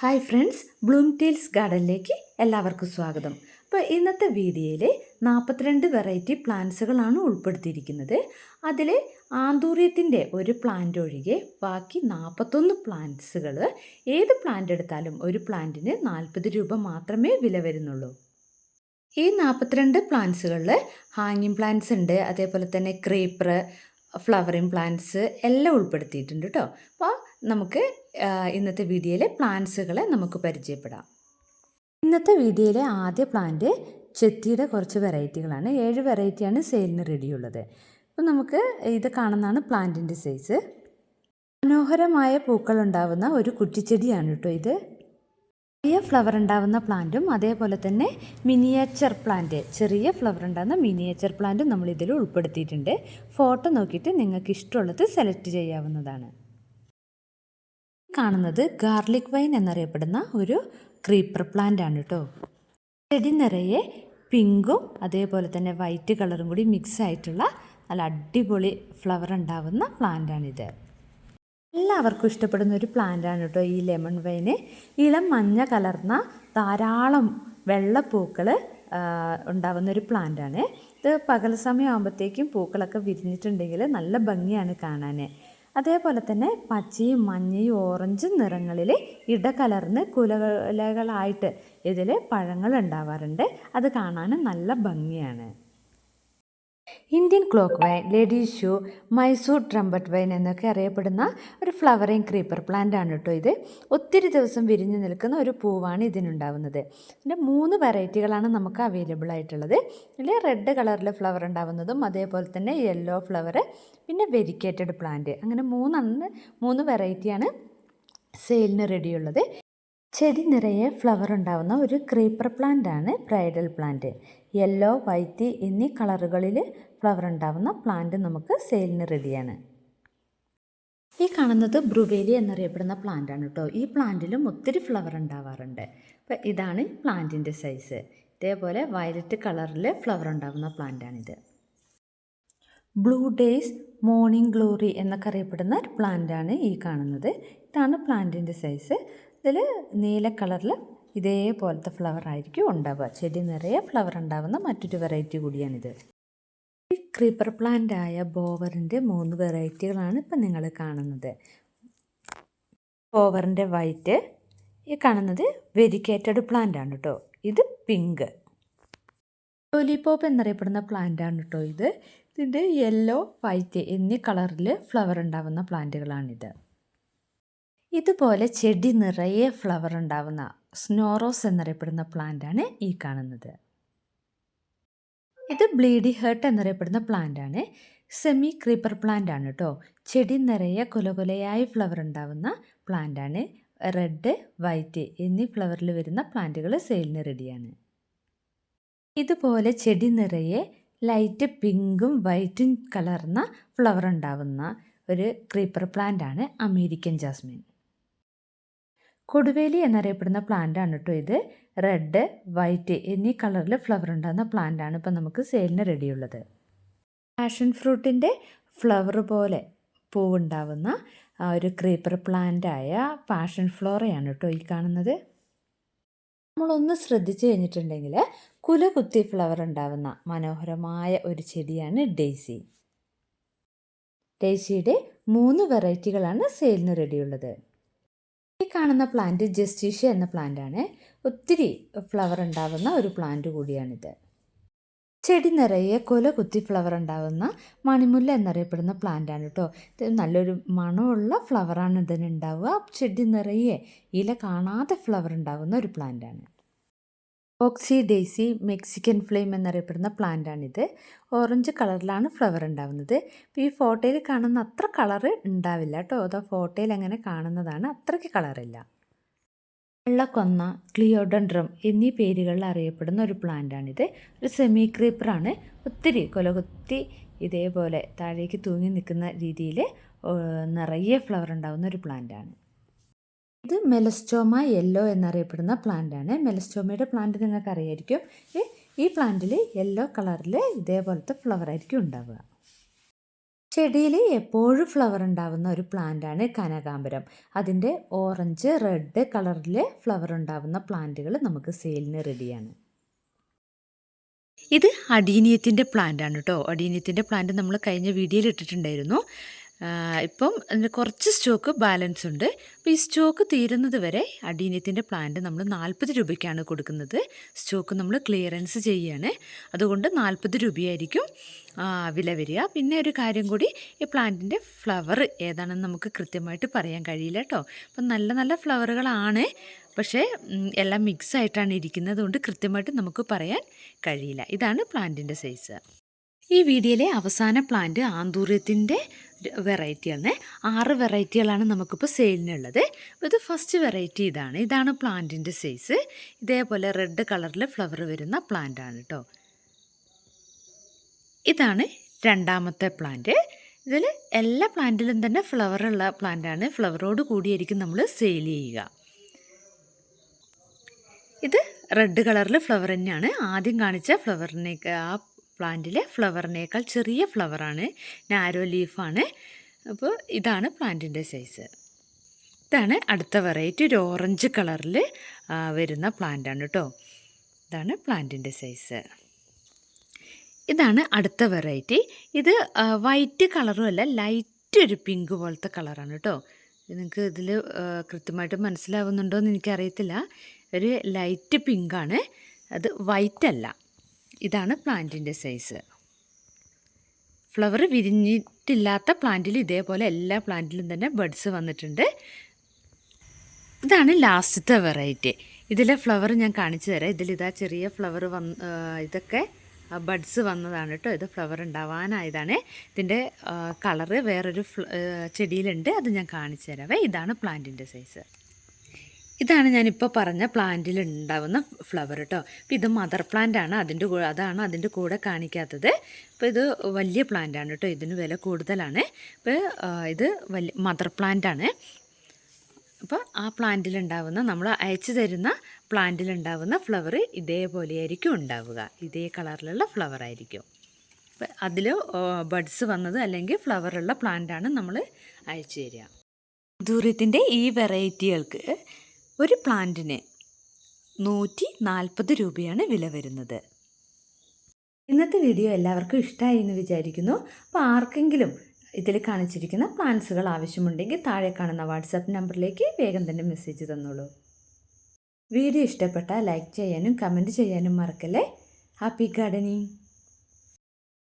Hi friends Bloom Teals ഗാർഡനിലേക്ക് എല്ലാവർക്കും സ്വാഗതം. അപ്പോൾ ഇന്നത്തെ വീഡിയോയിൽ നാൽപ്പത്തിരണ്ട് വെറൈറ്റി പ്ലാന്റ്സുകളാണ് ഉൾപ്പെടുത്തിയിരിക്കുന്നത്. അതിൽ ആന്തൂര്യത്തിന്റെ ഒരു പ്ലാന്റ് ഒഴികെ ബാക്കി നാൽപ്പത്തൊന്ന് പ്ലാന്റ്സുകൾ ഏത് പ്ലാന്റ് എടുത്താലും ഒരു പ്ലാന്റിന് നാൽപ്പത് രൂപ മാത്രമേ വില വരുന്നുള്ളൂ. ഈ നാൽപ്പത്തിരണ്ട് പ്ലാന്റ്സുകളിൽ ഹാങ്ങിങ് പ്ലാന്റ്സ് ഉണ്ട് അതേപോലെ തന്നെ ക്രീപ്പർ ഫ്ലവറിങ് പ്ലാന്റ്സ് എല്ലാം ഉൾപ്പെടുത്തിയിട്ടുണ്ട് കേട്ടോ അപ്പോൾ നമുക്ക് ഇന്നത്തെ വീഡിയോയിലെ പ്ലാന്റ്സുകളെ നമുക്ക് പരിചയപ്പെടാം. ഇന്നത്തെ വീഡിയോയിലെ ആദ്യ പ്ലാന്റ് ചെത്തിയുടെ കുറച്ച് വെറൈറ്റികളാണ്. ഏഴ് വെറൈറ്റിയാണ് സെയിലിന് റെഡിയുള്ളത്. അപ്പോൾ നമുക്ക് ഇത് കാണുന്നതാണ് പ്ലാന്റിന്റെ സൈസ്. മനോഹരമായ പൂക്കൾ ഉണ്ടാവുന്ന ഒരു കുറ്റിച്ചെടിയാണ് കേട്ടോ ഇത്. ചെറിയ ഫ്ലവർ ഉണ്ടാവുന്ന പ്ലാന്റും അതേപോലെ തന്നെ മിനിയേച്ചർ പ്ലാന്റ് ചെറിയ ഫ്ലവർ ഉണ്ടാകുന്ന മിനിയേച്ചർ പ്ലാന്റും നമ്മൾ ഇതിൽ ഉൾപ്പെടുത്തിയിട്ടുണ്ട്. ഫോട്ടോ നോക്കിയിട്ട് നിങ്ങൾക്ക് ഇഷ്ടമുള്ളത് സെലക്ട് ചെയ്യാവുന്നതാണ്. കാണുന്നത് ഗാർലിക് വൈൻ എന്നറിയപ്പെടുന്ന ഒരു ക്രീപ്പർ പ്ലാന്റ് ആണ് കേട്ടോ. ചെടി നിറയെ പിങ്കും അതേപോലെ തന്നെ വൈറ്റ് കളറും കൂടി മിക്സ് ആയിട്ടുള്ള നല്ല അടിപൊളി ഫ്ലവർ ഉണ്ടാവുന്ന പ്ലാന്റാണിത് എല്ലാവർക്കും ഇഷ്ടപ്പെടുന്ന ഒരു പ്ലാന്റാണ് കേട്ടോ ഈ ലെമൺ വൈന് ഇളം മഞ്ഞ കലർന്ന ധാരാളം വെള്ളപ്പൂക്കൾ ഉണ്ടാവുന്ന ഒരു പ്ലാന്റാണ് ഇത് പകൽ സമയമാകുമ്പോഴത്തേക്കും പൂക്കളൊക്കെ വിരിഞ്ഞിട്ടുണ്ടെങ്കിൽ നല്ല ഭംഗിയാണ് കാണാൻ അതേപോലെ തന്നെ പച്ചയും മഞ്ഞയും ഓറഞ്ചും നിറങ്ങളിൽ ഇടകലർന്ന് കുലകളായിട്ട് ഇതിൽ പഴങ്ങൾ ഉണ്ടാവാറുണ്ട്. അത് കാണാനും നല്ല ഭംഗിയാണ്. Indian clock vine ladies shoe Mysore trumpet vine എന്നൊക്കെ അറിയപ്പെടുന്ന ഒരു ഫ്ലവറിങ് ക്രീപ്പർ പ്ലാന്റ് ആണ് കേട്ടോ ഇത്. ഒത്തിരി ദിവസം വിരിഞ്ഞു നിൽക്കുന്ന ഒരു പൂവാണ് ഇതിനുണ്ടാവുന്നത്. ഇതിന്റെ മൂന്ന് വെറൈറ്റികളാണ് നമുക്ക് അവൈലബിൾ ആയിട്ടുള്ളത്. ഇതിൽ റെഡ് കളറിൽ ഫ്ലവർ ഉണ്ടാവുന്നതും അതേപോലെ തന്നെ യെല്ലോ ഫ്ലവർ പിന്നെ വെരിക്കേറ്റഡ് പ്ലാന്റ് അങ്ങനെ മൂന്നെണ്ണം മൂന്ന് വെറൈറ്റിയാണ് സെയിലിന് റെഡിയുള്ളത് ചെടി നിറയെ ഫ്ലവർ ഉണ്ടാവുന്ന ഒരു ക്രീപ്പർ പ്ലാന്റ് ആണ് ബ്രൈഡൽ പ്ലാന്റ് യെല്ലോ വൈറ്റ് എന്നീ കളറുകളിൽ ഫ്ലവർ ഉണ്ടാവുന്ന പ്ലാന്റ് നമുക്ക് സെയിലിന് റെഡിയാണ്. ഈ കാണുന്നത് ബ്രുവേലി എന്നറിയപ്പെടുന്ന പ്ലാന്റ് ആണ് കേട്ടോ ഈ പ്ലാന്റിലും ഒത്തിരി ഫ്ലവർ ഉണ്ടാവാറുണ്ട്. അപ്പോൾ ഇതാണ് പ്ലാന്റിന്റെ സൈസ് ഇതേപോലെ വയലറ്റ് കളറിൽ ഫ്ലവർ ഉണ്ടാകുന്ന പ്ലാന്റാണിത് ബ്ലൂ ഡേയ്സ് മോർണിംഗ് ഗ്ലോറി എന്നൊക്കെ അറിയപ്പെടുന്ന ഒരു പ്ലാന്റാണ് ഈ കാണുന്നത്. ഇതാണ് പ്ലാന്റിന്റെ സൈസ് ഇതിൽ നീല കളറിൽ ഇതേപോലത്തെ ഫ്ലവർ ആയിരിക്കും ഉണ്ടാവുക. ചെടി നിറയെ ഫ്ലവർ ഉണ്ടാവുന്ന മറ്റൊരു വെറൈറ്റി കൂടിയാണിത്. ക്രീപ്പർ പ്ലാന്റ് ആയ ബോവറിന്റെ മൂന്ന് വെറൈറ്റികളാണ് ഇപ്പം നിങ്ങൾ കാണുന്നത്. ബോവറിന്റെ വൈറ്റ് ഈ കാണുന്നത് വെരിക്കേറ്റഡ് പ്ലാന്റ് ആണ് കേട്ടോ ഇത് പിങ്ക്. ലോലിപോപ്പ് എന്നറിയപ്പെടുന്ന പ്ലാന്റ് ആണ് കേട്ടോ ഇത്. ഇതിന്റെ യെല്ലോ വൈറ്റ് എന്നീ കളറിൽ ഫ്ലവർ ഉണ്ടാവുന്ന പ്ലാന്റുകളാണിത് ഇതുപോലെ ചെടി നിറയെ ഫ്ലവർ ഉണ്ടാവുന്ന സ്നോറോസ് എന്നറിയപ്പെടുന്ന പ്ലാന്റ് ആണ് ഈ കാണുന്നത്. ഇത് ബ്ലീഡി ഹേർട്ട് എന്നറിയപ്പെടുന്ന പ്ലാന്റ് ആണ്. സെമി ക്രീപ്പർ പ്ലാന്റ് ആണ് കേട്ടോ ചെടി നിറയെ കൊലകൊലയായി ഫ്ലവർ ഉണ്ടാവുന്ന പ്ലാന്റ് ആണ്. റെഡ് വൈറ്റ് എന്നീ ഫ്ലവറിൽ വരുന്ന പ്ലാന്റുകൾ സെയിലിന് റെഡിയാണ് ഇതുപോലെ ചെടി നിറയെ ലൈറ്റ് പിങ്കും വൈറ്റും കലർന്ന ഫ്ലവർ ഉണ്ടാവുന്ന ഒരു ക്രീപ്പർ പ്ലാന്റ് ആണ് അമേരിക്കൻ ജാസ്മിൻ. കൊടുവേലി എന്നറിയപ്പെടുന്ന പ്ലാന്റ് ആണ് കേട്ടോ ഇത്. റെഡ് വൈറ്റ് എന്നീ കളറിൽ ഫ്ലവർ ഉണ്ടാകുന്ന പ്ലാന്റ് ആണ് ഇപ്പം നമുക്ക് സെയിലിന് റെഡിയുള്ളത് പാഷൻ ഫ്രൂട്ടിന്റെ ഫ്ലവർ പോലെ പൂവുണ്ടാവുന്ന ഒരു ക്രീപ്പർ പ്ലാന്റായ പാഷൻ ഫ്ലോറയാണ് കേട്ടോ ഈ കാണുന്നത്. നമ്മളൊന്ന് ശ്രദ്ധിച്ചു കഴിഞ്ഞിട്ടുണ്ടെങ്കിൽ കുലകുത്തി ഫ്ലവർ ഉണ്ടാവുന്ന മനോഹരമായ ഒരു ചെടിയാണ് ഡേസി ഡേസിയുടെ മൂന്ന് വെറൈറ്റികളാണ് സെയിലിന് റെഡിയുള്ളത് ഈ കാണുന്ന പ്ലാന്റ് ജസ്റ്റീഷ്യ എന്ന പ്ലാന്റാണ് ഒത്തിരി ഫ്ലവർ ഉണ്ടാകുന്ന ഒരു പ്ലാന്റ് കൂടിയാണിത്. ചെടി നിറയെ കൊല കുത്തി ഫ്ലവർ ഉണ്ടാകുന്ന മണിമുല്ല എന്നറിയപ്പെടുന്ന പ്ലാന്റാണ് കേട്ടോ ഇത് നല്ലൊരു മണമുള്ള ഫ്ലവറാണ് ഇതിന് ഉണ്ടാവുക. ചെടി നിറയെ ഇല കാണാതെ ഫ്ലവർ ഉണ്ടാകുന്ന ഒരു പ്ലാന്റാണ് ഓക്സി ഡേസി മെക്സിക്കൻ ഫ്ലെയിം എന്നറിയപ്പെടുന്ന പ്ലാന്റാണിത്. ഓറഞ്ച് കളറിലാണ് ഫ്ലവർ ഉണ്ടാവുന്നത്. ഈ ഫോട്ടോയിൽ കാണുന്ന അത്ര കളറ് ഉണ്ടാവില്ല കേട്ടോ. അതോ ഫോട്ടോയിൽ അങ്ങനെ കാണുന്നതാണ് അത്രയ്ക്ക് കളറില്ല. വെള്ളക്കൊന്ന ക്ലിയോഡൻഡ്രം എന്നീ പേരുകളിൽ അറിയപ്പെടുന്ന ഒരു പ്ലാന്റാണിത്. ഒരു സെമി ക്രീപ്പറാണ് ഒത്തിരി കൊലകുത്തി ഇതേപോലെ താഴേക്ക് തൂങ്ങി നിൽക്കുന്ന രീതിയിൽ നിറയെ ഫ്ലവർ ഉണ്ടാകുന്ന ഒരു പ്ലാന്റാണ്. ഇത് മെലസ്റ്റോമ യെല്ലോ എന്നറിയപ്പെടുന്ന പ്ലാന്റാണ് മെലസ്റ്റോമയുടെ പ്ലാന്റ് നിങ്ങൾക്ക് അറിയായിരിക്കും ഈ പ്ലാന്റിൽ യെല്ലോ കളറിൽ ഇതേപോലത്തെ ഫ്ലവർ ആയിരിക്കും ഉണ്ടാവുക. ചെടിയിൽ എപ്പോഴും ഫ്ലവർ ഉണ്ടാവുന്ന ഒരു പ്ലാന്റാണ് കനകാമ്പരം. അതിന്റെ ഓറഞ്ച് റെഡ് കളറിൽ ഫ്ലവർ ഉണ്ടാവുന്ന പ്ലാന്റുകൾ നമുക്ക് സെയിലിന് റെഡിയാണ് ഇത് അടീനിയത്തിന്റെ പ്ലാന്റ് ആണ് കേട്ടോ അടീനിയത്തിന്റെ പ്ലാന്റ് നമ്മൾ കഴിഞ്ഞ വീഡിയോയിൽ ഇട്ടിട്ടുണ്ടായിരുന്നു. ഇപ്പം കുറച്ച് സ്റ്റോക്ക് ബാലൻസ് ഉണ്ട്. അപ്പോൾ ഈ സ്റ്റോക്ക് തീരുന്നത് വരെ അടീനിയത്തിന്റെ പ്ലാന്റ് നമ്മൾ നാൽപ്പത് രൂപയ്ക്കാണ് കൊടുക്കുന്നത്. സ്റ്റോക്ക് നമ്മൾ ക്ലിയറൻസ് ചെയ്യുകയാണ് അതുകൊണ്ട് നാൽപ്പത് രൂപയായിരിക്കും വില വരിക. പിന്നെ ഒരു കാര്യം കൂടി ഈ പ്ലാന്റിന്റെ ഫ്ലവർ ഏതാണെന്ന് നമുക്ക് കൃത്യമായിട്ട് പറയാൻ കഴിയില്ല കേട്ടോ. അപ്പം നല്ല നല്ല ഫ്ലവറുകളാണ് പക്ഷേ എല്ലാം മിക്സ് ആയിട്ടാണ് ഇരിക്കുന്നത് അതുകൊണ്ട് കൃത്യമായിട്ട് നമുക്ക് പറയാൻ കഴിയില്ല. ഇതാണ് പ്ലാന്റിന്റെ സൈസ് ഈ വീഡിയോയിലെ അവസാന പ്ലാന്റ് ആന്തൂര്യത്തിന്റെ വെറൈറ്റിയാണ് ആറ് വെറൈറ്റികളാണ് നമുക്കിപ്പോൾ സെയിലിനുള്ളത് ഇത് ഫസ്റ്റ് വെറൈറ്റി ഇതാണ്. ഇതാണ് പ്ലാന്റിന്റെ സൈസ് ഇതേപോലെ റെഡ് കളറിൽ ഫ്ലവർ വരുന്ന പ്ലാന്റ് ആണ് കേട്ടോ ഇതാണ് രണ്ടാമത്തെ പ്ലാന്റ് ഇതിൽ എല്ലാ പ്ലാന്റിലും തന്നെ ഫ്ലവറുള്ള പ്ലാന്റാണ് ഫ്ലവറോട് കൂടിയായിരിക്കും നമ്മൾ സെയിൽ ചെയ്യുക. ഇത് റെഡ് കളറിൽ ഫ്ലവർ തന്നെയാണ്. ആദ്യം കാണിച്ച ഫ്ലവറിനേക്ക് ആ പ്ലാന്റിലെ ഫ്ലവറിനേക്കാൾ ചെറിയ ഫ്ലവറാണ്. നാരോ ലീഫാണ്. അപ്പോൾ ഇതാണ് പ്ലാന്റിന്റെ സൈസ്. ഇതാണ് അടുത്ത വെറൈറ്റി ഒരു ഓറഞ്ച് കളറിൽ വരുന്ന പ്ലാന്റാണ് കേട്ടോ ഇതാണ് പ്ലാന്റിന്റെ സൈസ്. ഇതാണ് അടുത്ത വെറൈറ്റി. ഇത് വൈറ്റ് കളറും അല്ല ലൈറ്റ് ഒരു പിങ്ക് പോലത്തെ കളറാണ് കേട്ടോ നിങ്ങൾക്ക് ഇതിൽ കൃത്യമായിട്ട് മനസ്സിലാവുന്നുണ്ടോ എന്ന് എനിക്കറിയത്തില്ല. ഒരു ലൈറ്റ് പിങ്കാണ്. അത് വൈറ്റ് അല്ല. ഇതാണ് പ്ലാന്റിന്റെ സൈസ്. ഫ്ലവർ വിരിഞ്ഞിട്ടില്ലാത്ത പ്ലാന്റിൽ ഇതേപോലെ എല്ലാ പ്ലാന്റിലും തന്നെ ബഡ്സ് വന്നിട്ടുണ്ട്. ഇതാണ് ലാസ്റ്റത്തെ വെറൈറ്റി. ഇതിലെ ഫ്ലവർ ഞാൻ കാണിച്ചു തരാം. ഇതിലിതാ ചെറിയ ഫ്ലവർ വന്ന് ഇതൊക്കെ ബഡ്സ് വന്നതാണ് കേട്ടോ. ഇത് ഫ്ലവർ ഉണ്ടാവാനായതാണ്. ഇതിന്റെ കളറ് വേറൊരു ചെടിയിലുണ്ട്. അത് ഞാൻ കാണിച്ചു തരാവേ. ഇതാണ് പ്ലാന്റിന്റെ സൈസ്. ഇതാണ് ഞാനിപ്പോൾ പറഞ്ഞ പ്ലാന്റിൽ ഉണ്ടാവുന്ന ഫ്ലവർ കേട്ടോ അപ്പോൾ ഇത് മദർ പ്ലാന്റ് ആണ്. അതിന്റെ അതാണ് അതിന്റെ കൂടെ കാണിക്കാത്തത്. അപ്പോൾ ഇത് വലിയ പ്ലാന്റ് ആണ് കേട്ടോ ഇതിന് വില കൂടുതലാണ്. അപ്പോൾ ഇത് വലിയ മദർ പ്ലാന്റ് ആണ്. അപ്പോൾ ആ പ്ലാന്റിൽ പ്ലാന്റിലുണ്ടാവുന്ന നമ്മൾ അയച്ചു തരുന്ന പ്ലാന്റിൽ പ്ലാന്റിലുണ്ടാവുന്ന ഫ്ലവർ ഇതേപോലെയായിരിക്കും ഉണ്ടാവുക. ഇതേ കളറിലുള്ള ഫ്ലവർ ആയിരിക്കും. അപ്പോൾ അതിൽ ബഡ്സ് വന്നത് അല്ലെങ്കിൽ ഫ്ലവറുള്ള പ്ലാന്റാണ് നമ്മൾ അയച്ചു തരിക. ദൂരത്തിന്റെ ഈ വെറൈറ്റികൾക്ക് ഒരു പ്ലാന്റിന് നൂറ്റി നാൽപ്പത് രൂപയാണ് വില വരുന്നത്. ഇന്നത്തെ വീഡിയോ എല്ലാവർക്കും ഇഷ്ടമായി എന്ന് വിചാരിക്കുന്നു. അപ്പോൾ ആർക്കെങ്കിലും ഇതിൽ കാണിച്ചിരിക്കുന്ന പ്ലാൻസുകൾ ആവശ്യമുണ്ടെങ്കിൽ താഴെ കാണുന്ന വാട്സാപ്പ് നമ്പറിലേക്ക് വേഗം തന്നെ മെസ്സേജ് തന്നോളൂ. വീഡിയോ ഇഷ്ടപ്പെട്ടാൽ ലൈക്ക് ചെയ്യാനും കമന്റ് ചെയ്യാനും മറക്കല്ലേ? Happy gardening!